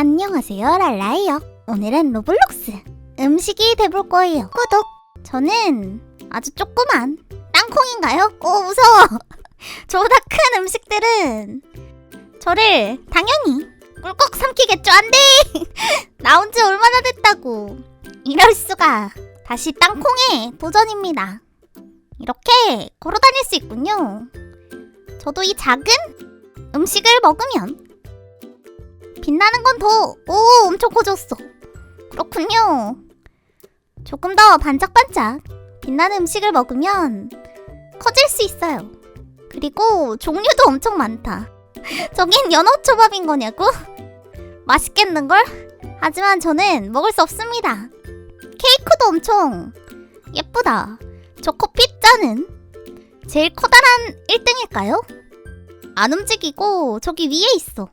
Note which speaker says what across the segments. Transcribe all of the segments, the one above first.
Speaker 1: 안녕하세요 랄라예요. 오늘은 로블록스 음식이 돼볼 거예요. 구독! 저는 아주 조그만 땅콩인가요? 오 무서워! 저보다 큰 음식들은 저를 당연히 꿀꺽 삼키겠죠. 안돼! 나온 지 얼마나 됐다고! 이럴 수가! 다시 땅콩에 도전입니다. 이렇게 걸어 다닐 수 있군요. 저도 이 작은 음식을 먹으면 빛나는 건 더, 오, 엄청 커졌어. 그렇군요. 조금 더 반짝반짝 빛나는 음식을 먹으면 커질 수 있어요. 그리고 종류도 엄청 많다. 저긴 연어초밥인 거냐고? 맛있겠는걸? 하지만 저는 먹을 수 없습니다. 케이크도 엄청 예쁘다. 잔은 제일 커다란 1등일까요? 안 움직이고 저기 위에 있어.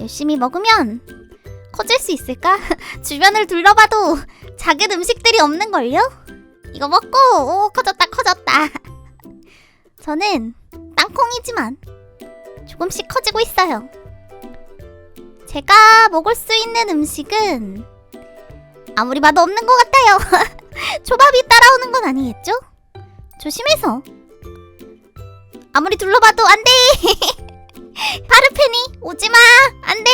Speaker 1: 열심히 먹으면 커질 수 있을까? 주변을 둘러봐도 작은 음식들이 없는걸요? 이거 먹고 오 커졌다 커졌다 저는 땅콩이지만 조금씩 커지고 있어요 제가 먹을 수 있는 음식은 아무리 봐도 없는 것 같아요 초밥이 따라오는 건 아니겠죠? 조심해서 아무리 둘러봐도 안돼 파르페니 오지마! 안돼!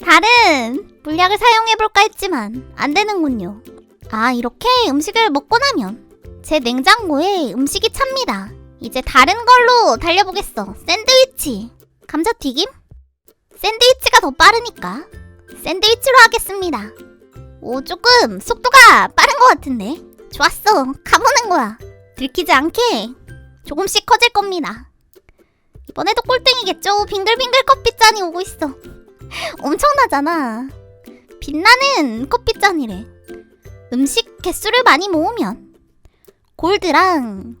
Speaker 1: 다른 물약을 사용해볼까 했지만 안되는군요. 아 이렇게 음식을 먹고 나면 제 냉장고에 음식이 찹니다. 이제 다른 걸로 달려보겠어. 샌드위치! 감자튀김? 샌드위치가 더 빠르니까 샌드위치로 하겠습니다. 오 조금 속도가 빠른 것 같은데? 좋았어. 가보는 거야. 들키지 않게 조금씩 커질 겁니다 이번에도 꼴등이겠죠? 빙글빙글 커피잔이 오고 있어. 엄청나잖아. 빛나는 커피잔이래. 음식 개수를 많이 모으면 골드랑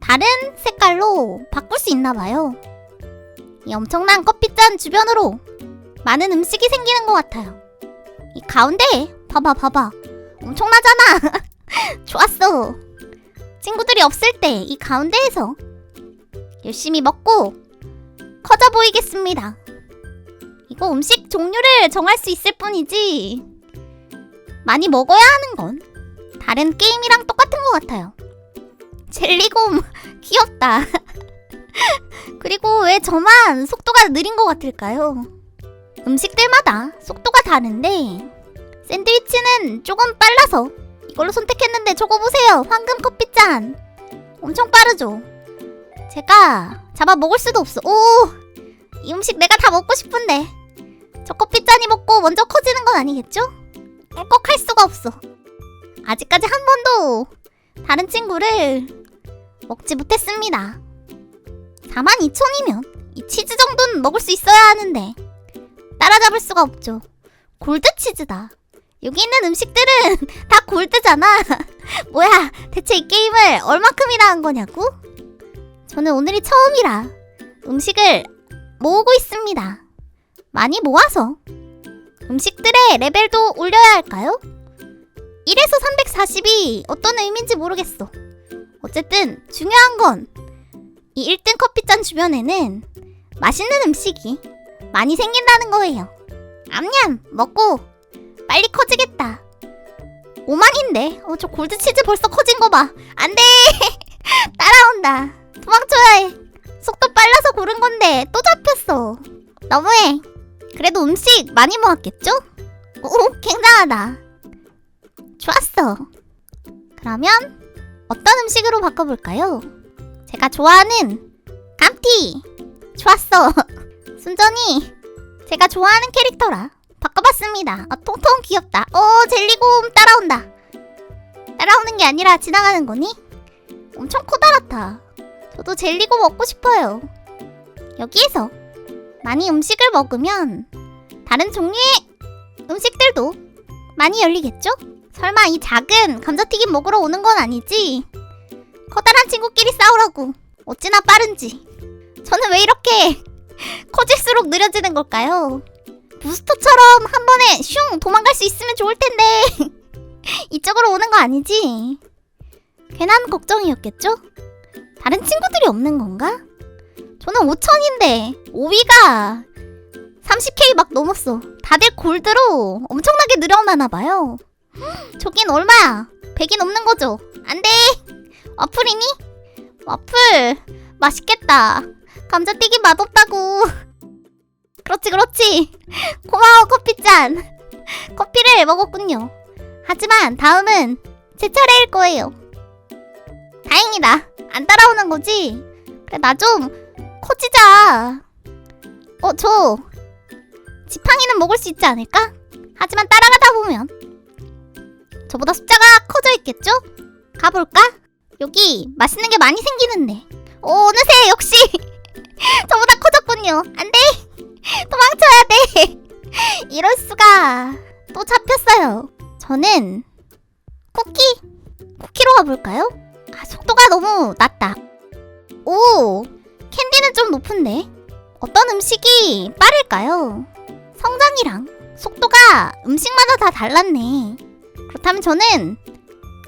Speaker 1: 다른 색깔로 바꿀 수 있나 봐요. 이 엄청난 커피잔 주변으로 많은 음식이 생기는 것 같아요. 이 가운데 봐봐 봐봐 엄청나잖아. 좋았어. 친구들이 없을 때 이 가운데에서 열심히 먹고 커져 보이겠습니다. 이거 음식 종류를 정할 수 있을 뿐이지 많이 먹어야 하는 건 다른 게임이랑 똑같은 것 같아요. 젤리곰 귀엽다. 그리고 왜 저만 속도가 느린 것 같을까요? 음식들마다 속도가 다른데 샌드위치는 조금 빨라서 이걸로 선택했는데 저거 보세요. 황금 커피잔. 엄청 빠르죠? 제가 잡아 먹을 수도 없어. 오! 이 음식 내가 다 먹고 싶은데. 저 커피 잔이 먹고 먼저 커지는 건 아니겠죠? 꿀꺽 할 수가 없어. 아직까지 한 번도 다른 친구를 먹지 못했습니다. 42,000이면 이 치즈 정도는 먹을 수 있어야 하는데 따라잡을 수가 없죠. 골드 치즈다. 여기 있는 음식들은 다 골드잖아. 뭐야, 대체 이 게임을 얼마큼이나 한 거냐고? 저는 오늘이 처음이라 음식을 모으고 있습니다. 많이 모아서 음식들의 레벨도 올려야 할까요? 1에서 340이 어떤 의미인지 모르겠어. 어쨌든 중요한 건 이 1등 커피잔 주변에는 맛있는 음식이 많이 생긴다는 거예요. 암냠 먹고 빨리 커지겠다. 5만인데 어, 저 골드치즈 벌써 커진 거 봐. 안 돼! 따라온다. 도망쳐야 해. 속도 빨라서 고른 건데 또 잡혔어. 너무해. 그래도 음식 많이 모았겠죠? 오, 굉장하다. 좋았어. 그러면 어떤 음식으로 바꿔볼까요? 제가 좋아하는 감튀. 좋았어. 순전히 제가 좋아하는 캐릭터라 바꿔봤습니다. 아, 통통 귀엽다. 오, 젤리곰 따라온다. 따라오는 게 아니라 지나가는 거니? 엄청 커다랗다. 저도 젤리고 먹고 싶어요. 여기에서 많이 음식을 먹으면 다른 종류의 음식들도 많이 열리겠죠? 설마 이 작은 감자튀김 먹으러 오는 건 아니지? 커다란 친구끼리 싸우라고 어찌나 빠른지 저는 왜 이렇게 커질수록 느려지는 걸까요? 부스터처럼 한 번에 슝 도망갈 수 있으면 좋을 텐데 이쪽으로 오는 거 아니지? 괜한 걱정이었겠죠? 다른 친구들이 없는 건가? 저는 5천인데 5위가 30K 막 넘었어. 다들 골드로 엄청나게 늘어나나 봐요. 저긴 얼마야? 100이 넘는 거죠? 안 돼! 와플이니? 와플! 맛있겠다. 감자튀김 맛없다고. 그렇지, 그렇지. 고마워, 커피잔. 커피를 먹었군요. 하지만 다음은 제 차례일 거예요. 다행이다. 안 따라오는 거지? 그래, 나 좀 커지자. 어, 저 지팡이는 먹을 수 있지 않을까? 하지만 따라가다 보면 저보다 숫자가 커져 있겠죠? 가볼까? 여기 맛있는 게 많이 생기는데 오, 어느새 역시 저보다 커졌군요 안 돼 도망쳐야 돼 이럴 수가 또 잡혔어요 저는 쿠키 쿠키로 가볼까요? 아 속도가 너무 낮다 오 캔디는 좀 높은데 어떤 음식이 빠를까요? 성장이랑 속도가 음식마다 다 달랐네. 그렇다면 저는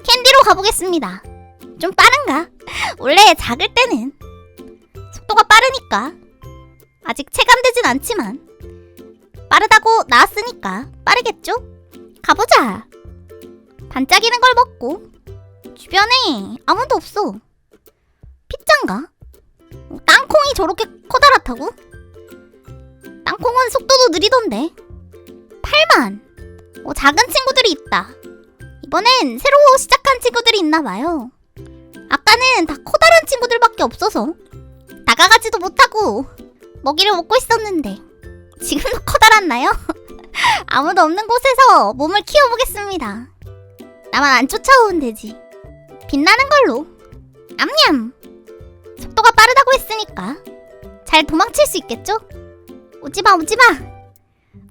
Speaker 1: 캔디로 가보겠습니다. 좀 빠른가? 원래 작을 때는 속도가 빠르니까 아직 체감되진 않지만 빠르다고 나왔으니까 빠르겠죠? 가보자. 반짝이는 걸 먹고 주변에 아무도 없어. 어, 땅콩이 저렇게 커다랗다고? 땅콩은 속도도 느리던데. 8만. 어, 작은 친구들이 있다. 이번엔 새로 시작한 친구들이 있나봐요. 아까는 다 커다란 친구들밖에 없어서 다가가지도 못하고 먹이를 먹고 있었는데 지금도 커다랗나요? 아무도 없는 곳에서 몸을 키워보겠습니다. 나만 안 쫓아오면 되지 빛나는 걸로. 암냠. 속도가 빠르다고 했으니까 잘 도망칠 수 있겠죠? 오지마 오지마.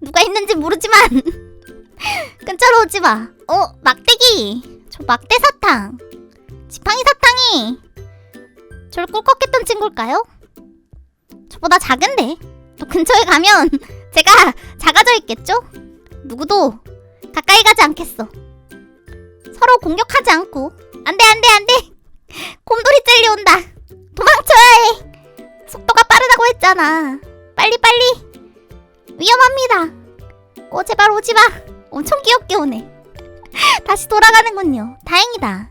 Speaker 1: 누가 있는지 모르지만. 근처로 오지마. 어 막대기. 저 막대 사탕. 지팡이 사탕이. 저를 꿀꺽했던 친구일까요? 저보다 작은데? 또 근처에 가면 제가 작아져 있겠죠? 누구도 가까이 가지 않겠어. 서로 공격하지 않고 안돼 안돼 안돼 곰돌이 젤리 온다 도망쳐야 해 속도가 빠르다고 했잖아 빨리 빨리 위험합니다. 오 제발 오지 마. 엄청 귀엽게 오네. 다시 돌아가는군요. 다행이다.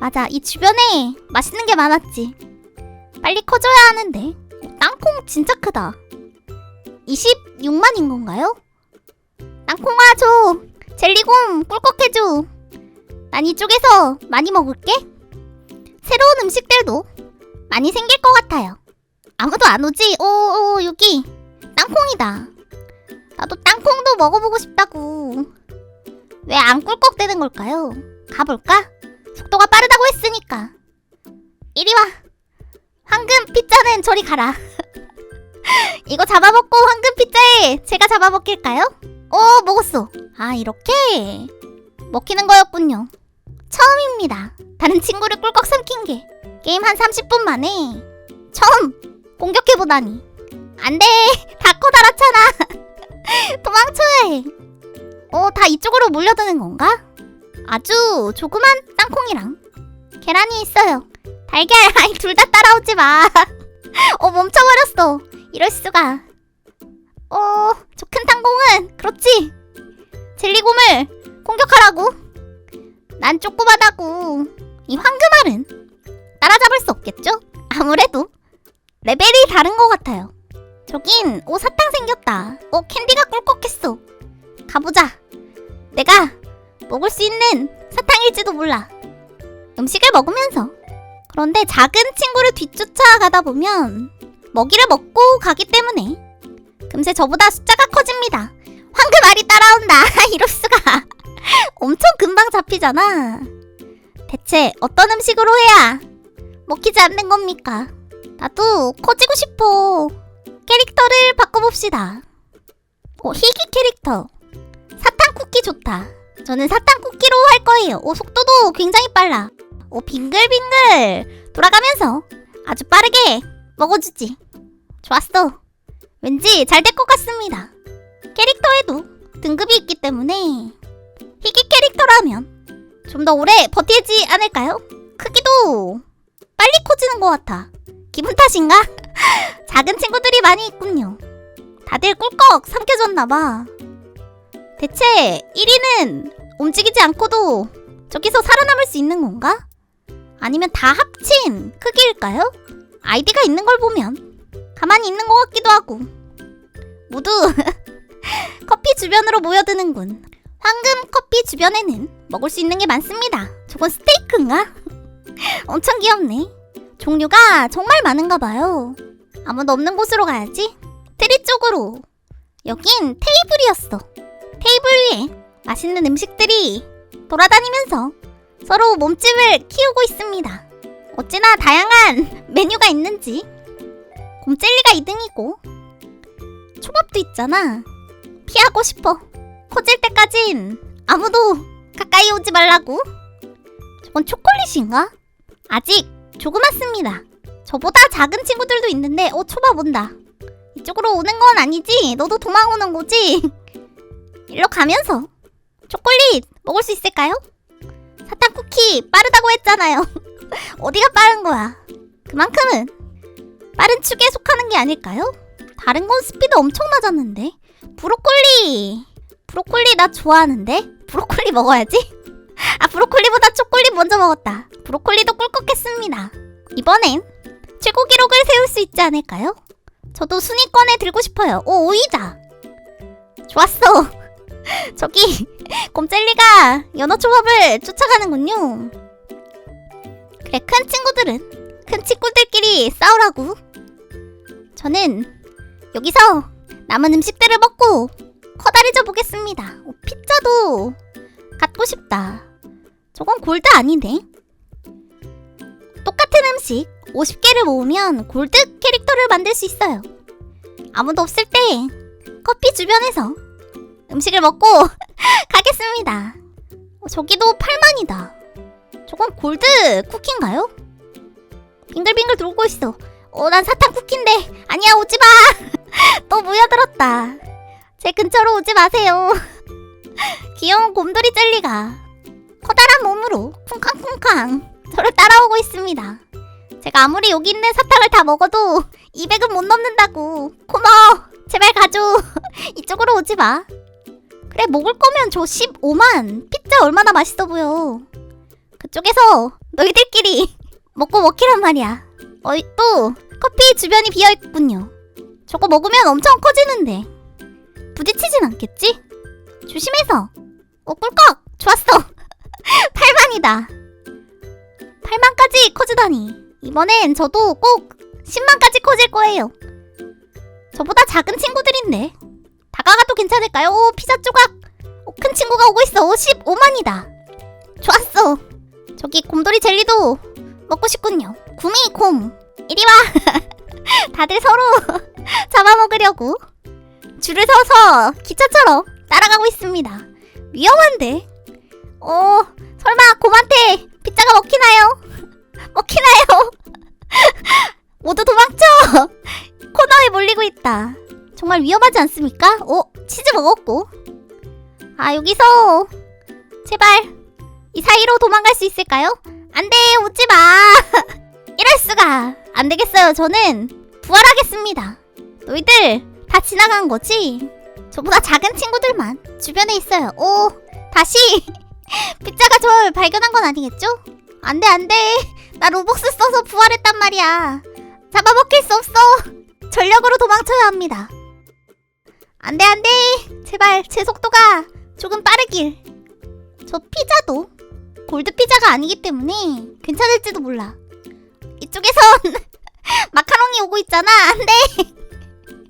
Speaker 1: 맞아 이 주변에 맛있는 게 많았지. 빨리 커져야 하는데 땅콩 진짜 크다. 26만인 건가요? 땅콩아 줘. 젤리곰 꿀꺽해줘. 난 이쪽에서 많이 먹을게. 새로운 음식들도 많이 생길 것 같아요. 아무도 안 오지? 오, 오 여기 땅콩이다. 나도 땅콩도 먹어보고 싶다고. 왜 안 꿀꺽대는 걸까요? 가볼까? 속도가 빠르다고 했으니까. 이리 와. 황금 피자는 저리 가라. 이거 잡아먹고 황금 피자에 제가 잡아먹힐까요? 오, 먹었어. 아, 이렇게? 먹히는 거였군요. 처음입니다. 다른 친구를 꿀꺽 삼킨 게. 게임 한 30분 만에 처음 공격해보다니. 안 돼! 다 커다랗잖아! 도망쳐야 해! 어, 다 이쪽으로 몰려드는 건가? 아주 조그만 땅콩이랑 계란이 있어요. 달걀, 아이, 둘 다 따라오지 마! 어, 멈춰버렸어! 이럴 수가. 어, 저 큰 땅콩은, 그렇지! 젤리곰을 공격하라고! 난 조그마다고. 이 황금알은 따라잡을 수 없겠죠? 아무래도 레벨이 다른 것 같아요. 저긴 오 사탕 생겼다. 어 캔디가 꿀꺽했어. 가보자. 내가 먹을 수 있는 사탕일지도 몰라. 음식을 먹으면서. 그런데 작은 친구를 뒤쫓아가다 보면 먹이를 먹고 가기 때문에 금세 저보다 숫자가 커집니다. 황금알이 따라온다. 이럴 수가. 엄청 금방 잡히잖아. 대체 어떤 음식으로 해야 먹히지 않는 겁니까? 나도 커지고 싶어. 캐릭터를 바꿔봅시다. 오, 희귀 캐릭터. 사탕 쿠키 좋다. 저는 사탕 쿠키로 할 거예요. 오, 속도도 굉장히 빨라. 오, 빙글빙글 돌아가면서 아주 빠르게 먹어주지. 좋았어. 왠지 잘 될 것 같습니다. 캐릭터에도 등급이 있기 때문에 캐릭터라면 좀 더 오래 버티지 않을까요? 크기도 빨리 커지는 것 같아. 기분 탓인가? 작은 친구들이 많이 있군요. 다들 꿀꺽 삼켜졌나봐. 대체 1위는 움직이지 않고도 저기서 살아남을 수 있는 건가? 아니면 다 합친 크기일까요? 아이디가 있는 걸 보면 가만히 있는 것 같기도 하고 모두 커피 주변으로 모여드는군. 황금 커피 주변에는 먹을 수 있는 게 많습니다. 저건 스테이크인가? 엄청 귀엽네. 종류가 정말 많은가 봐요. 아무도 없는 곳으로 가야지. 트리 쪽으로. 여긴 테이블이었어. 테이블 위에 맛있는 음식들이 돌아다니면서 서로 몸집을 키우고 있습니다. 어찌나 다양한 메뉴가 있는지. 곰젤리가 2등이고 초밥도 있잖아. 피하고 싶어. 커질 때까진 아무도 가까이 오지 말라고. 저건 초콜릿인가? 아직 조그맣습니다. 저보다 작은 친구들도 있는데, 어, 초밥 온다. 이쪽으로 오는 건 아니지? 너도 도망오는 거지? 일로 가면서 초콜릿 먹을 수 있을까요? 사탕 쿠키 빠르다고 했잖아요. 어디가 빠른 거야? 그만큼은 빠른 축에 속하는 게 아닐까요? 다른 건 스피드 엄청 낮았는데. 브로콜리! 브로콜리 나 좋아하는데? 브로콜리 먹어야지. 아, 브로콜리보다 초콜릿 먼저 먹었다. 브로콜리도 꿀꺽했습니다. 이번엔 최고 기록을 세울 수 있지 않을까요? 저도 순위권에 들고 싶어요. 오, 오이다. 좋았어. 저기 곰젤리가 연어 초밥을 쫓아가는군요. 그래, 큰 친구들은 큰 친구들끼리 싸우라고. 저는 여기서 남은 음식들을 먹고 커다래져 보겠습니다. 오, 피자도 갖고 싶다. 저건 골드 아니네. 똑같은 음식 50개를 모으면 골드 캐릭터를 만들 수 있어요. 아무도 없을 때 커피 주변에서 음식을 먹고 가겠습니다. 어, 저기도 8만이다. 저건 골드 쿠키인가요? 빙글빙글 돌고 있어. 어, 난 사탕 쿠키인데. 아니야, 오지 마. 또 모여들었다. 제 근처로 오지 마세요. 귀여운 곰돌이 젤리가 커다란 몸으로 쿵쾅쿵쾅 저를 따라오고 있습니다. 제가 아무리 여기 있는 사탕을 다 먹어도 200은 못 넘는다고. 고마워. 제발 가줘. 이쪽으로 오지 마. 그래, 먹을 거면 저 15만. 피자 얼마나 맛있어 보여. 그쪽에서 너희들끼리 먹고 먹기란 말이야. 어이, 또 커피 주변이 비어 있군요. 저거 먹으면 엄청 커지는데. 부딪히진 않겠지? 조심해서. 오, 꿀꺽! 좋았어. 8만이다. 8만까지 커지다니. 이번엔 저도 꼭 10만까지 커질 거예요. 저보다 작은 친구들인데. 다가가도 괜찮을까요? 오, 피자 조각. 오, 큰 친구가 오고 있어. 오, 15만이다. 좋았어. 저기 곰돌이 젤리도 먹고 싶군요. 구미 곰. 이리 와. 다들 서로 잡아먹으려고 줄을 서서 기차처럼 따라가고 있습니다. 위험한데? 어, 설마 곰한테 피자가 먹히나요? 먹히나요? 모두 도망쳐! 코너에 몰리고 있다. 정말 위험하지 않습니까? 어, 치즈 먹었고. 아, 여기서 제발 이 사이로 도망갈 수 있을까요? 안 돼, 오지 마. 이럴 수가. 안 되겠어요. 저는 부활하겠습니다. 너희들 다 지나간 거지? 저보다 작은 친구들만 주변에 있어요. 오, 다시 피자가 저를 발견한 건 아니겠죠? 안 돼, 안 돼. 나 로벅스 써서 부활했단 말이야. 잡아먹힐 수 없어. 전력으로 도망쳐야 합니다. 안 돼, 안 돼. 제발 제 속도가 조금 빠르길. 저 피자도 골드 피자가 아니기 때문에 괜찮을지도 몰라. 이쪽에선 마카롱이 오고 있잖아. 안 돼.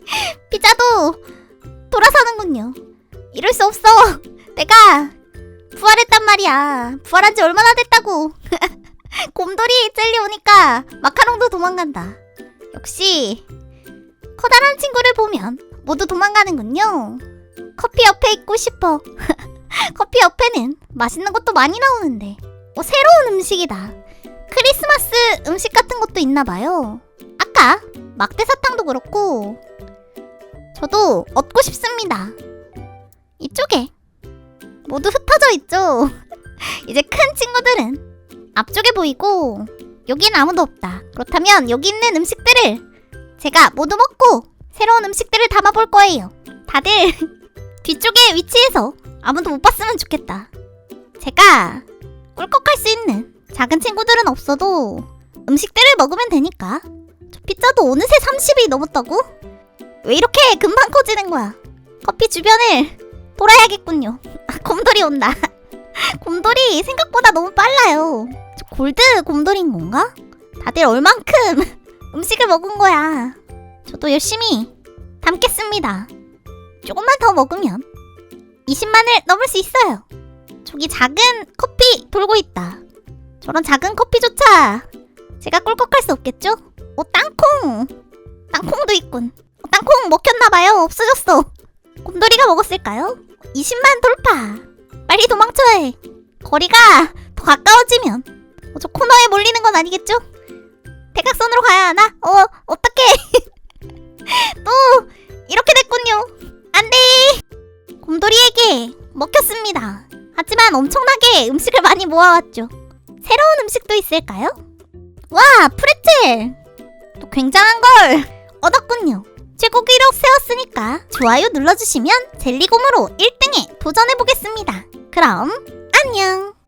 Speaker 1: 피자도 돌아서는군요. 이럴 수 없어. 내가 부활했단 말이야. 부활한 지 얼마나 됐다고. 곰돌이 젤리 오니까 마카롱도 도망간다. 역시 커다란 친구를 보면 모두 도망가는군요. 커피 옆에 있고 싶어. 커피 옆에는 맛있는 것도 많이 나오는데. 어, 새로운 음식이다. 크리스마스 음식 같은 것도 있나 봐요. 아까 막대 사탕도 그렇고 저도 얻고 싶습니다. 이쪽에 모두 흩어져 있죠. 이제 큰 친구들은 앞쪽에 보이고 여긴 아무도 없다. 그렇다면 여기 있는 음식들을 제가 모두 먹고 새로운 음식들을 담아볼 거예요. 다들 뒤쪽에 위치해서 아무도 못 봤으면 좋겠다. 제가 꿀꺽할 수 있는 작은 친구들은 없어도 음식들을 먹으면 되니까. 저 피자도 어느새 30이 넘었다고? 왜 이렇게 금방 커지는 거야? 커피 주변을 돌아야겠군요. 아, 곰돌이 온다. 곰돌이 생각보다 너무 빨라요. 저 골드 곰돌이인 건가? 다들 얼만큼 음식을 먹은 거야. 저도 열심히 담겠습니다. 조금만 더 먹으면 20만을 넘을 수 있어요. 저기 작은 커피 돌고 있다. 저런 작은 커피조차 제가 꿀꺽할 수 없겠죠? 오 땅콩! 땅콩도 있군. 어, 땅콩 먹혔나봐요. 없어졌어. 곰돌이가 먹었을까요? 20만 돌파. 빨리 도망쳐야 해. 거리가 더 가까워지면 어, 저 코너에 몰리는 건 아니겠죠? 대각선으로 가야 하나? 어, 어떡해. 또 이렇게 됐군요. 안 돼. 곰돌이에게 먹혔습니다. 하지만 엄청나게 음식을 많이 모아왔죠. 새로운 음식도 있을까요? 와, 프레첼! 또 굉장한 걸 얻었군요. 최고 기록 세웠으니까 좋아요 눌러주시면 젤리곰으로 1등에 도전해보겠습니다. 그럼 안녕!